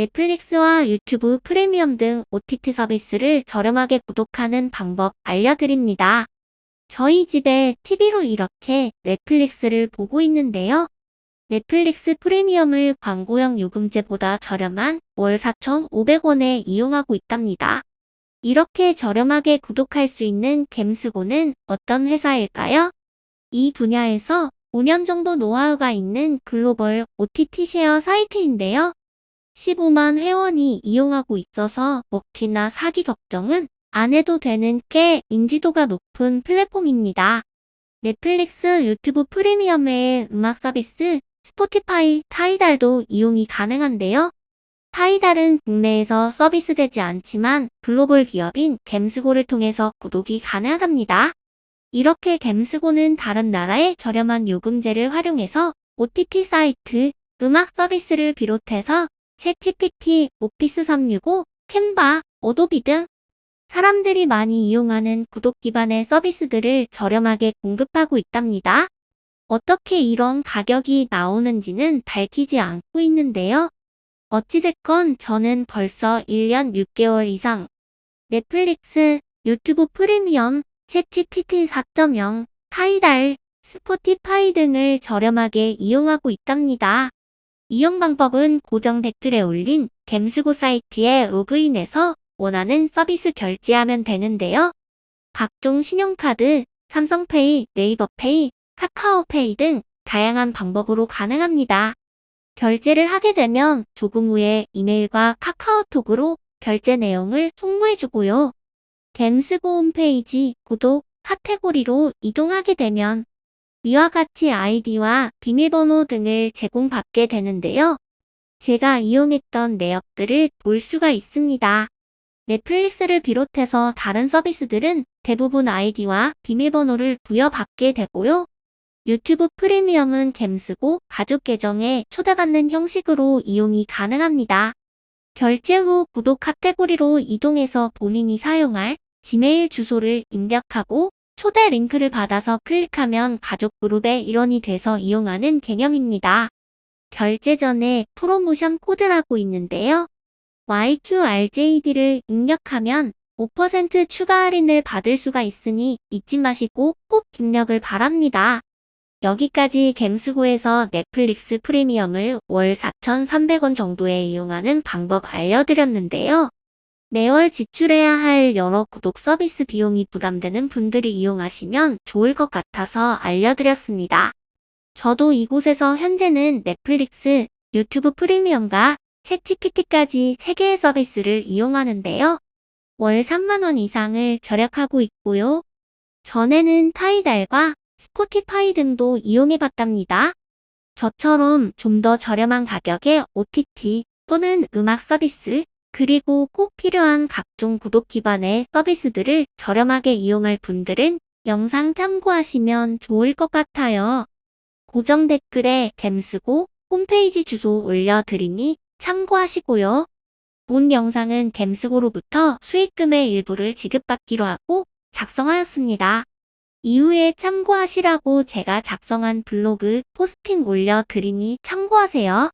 넷플릭스와 유튜브 프리미엄 등 OTT 서비스를 저렴하게 구독하는 방법 알려드립니다. 저희 집에 TV로 이렇게 넷플릭스를 보고 있는데요. 넷플릭스 프리미엄을 광고형 요금제보다 저렴한 월 4,500원에 이용하고 있답니다. 이렇게 저렴하게 구독할 수 있는 겜스고는 어떤 회사일까요? 이 분야에서 5년 정도 노하우가 있는 글로벌 OTT 쉐어 사이트인데요. 15만 회원이 이용하고 있어서 먹튀나 사기 걱정은 안 해도 되는 꽤 인지도가 높은 플랫폼입니다. 넷플릭스 유튜브 프리미엄 외에 음악 서비스 스포티파이, 타이달도 이용이 가능한데요. 타이달은 국내에서 서비스되지 않지만 글로벌 기업인 겜스고를 통해서 구독이 가능하답니다. 이렇게 겜스고는 다른 나라의 저렴한 요금제를 활용해서 OTT 사이트, 음악 서비스를 비롯해서 챗GPT, 오피스 365, 캔바, 어도비 등 사람들이 많이 이용하는 구독 기반의 서비스들을 저렴하게 공급하고 있답니다. 어떻게 이런 가격이 나오는지는 밝히지 않고 있는데요. 어찌됐건 저는 벌써 1년 6개월 이상 넷플릭스, 유튜브 프리미엄, 챗GPT 4.0, 타이달, 스포티파이 등을 저렴하게 이용하고 있답니다. 이용 방법은 고정 댓글에 올린 겜스고 사이트에 로그인해서 원하는 서비스 결제하면 되는데요. 각종 신용카드, 삼성페이, 네이버페이, 카카오페이 등 다양한 방법으로 가능합니다. 결제를 하게 되면 조금 후에 이메일과 카카오톡으로 결제 내용을 송부해주고요. 겜스고 홈페이지 구독 카테고리로 이동하게 되면 위와 같이 아이디와 비밀번호 등을 제공받게 되는데요. 제가 이용했던 내역들을 볼 수가 있습니다. 넷플릭스를 비롯해서 다른 서비스들은 대부분 아이디와 비밀번호를 부여받게 되고요. 유튜브 프리미엄은 겜스고 가족 계정에 초대받는 형식으로 이용이 가능합니다. 결제 후 구독 카테고리로 이동해서 본인이 사용할 지메일 주소를 입력하고 초대 링크를 받아서 클릭하면 가족 그룹의 일원이 돼서 이용하는 개념입니다. 결제 전에 프로모션 코드라고 있는데요. YQRJD를 입력하면 5% 추가 할인을 받을 수가 있으니 잊지 마시고 꼭 입력을 바랍니다. 여기까지 겜스고에서 넷플릭스 프리미엄을 월 4,300원 정도에 이용하는 방법 알려드렸는데요. 매월 지출해야 할 여러 구독 서비스 비용이 부담되는 분들이 이용하시면 좋을 것 같아서 알려드렸습니다. 저도 이곳에서 현재는 넷플릭스, 유튜브 프리미엄과 챗GPT까지 3개의 서비스를 이용하는데요. 월 3만원 이상을 절약하고 있고요. 전에는 타이달과 스포티파이 등도 이용해봤답니다. 저처럼 좀 더 저렴한 가격의 OTT 또는 음악 서비스, 그리고 꼭 필요한 각종 구독 기반의 서비스들을 저렴하게 이용할 분들은 영상 참고하시면 좋을 것 같아요. 고정 댓글에 겜스고 홈페이지 주소 올려드리니 참고하시고요. 본 영상은 겜스고로부터 수익금의 일부를 지급받기로 하고 작성하였습니다. 이후에 참고하시라고 제가 작성한 블로그 포스팅 올려드리니 참고하세요.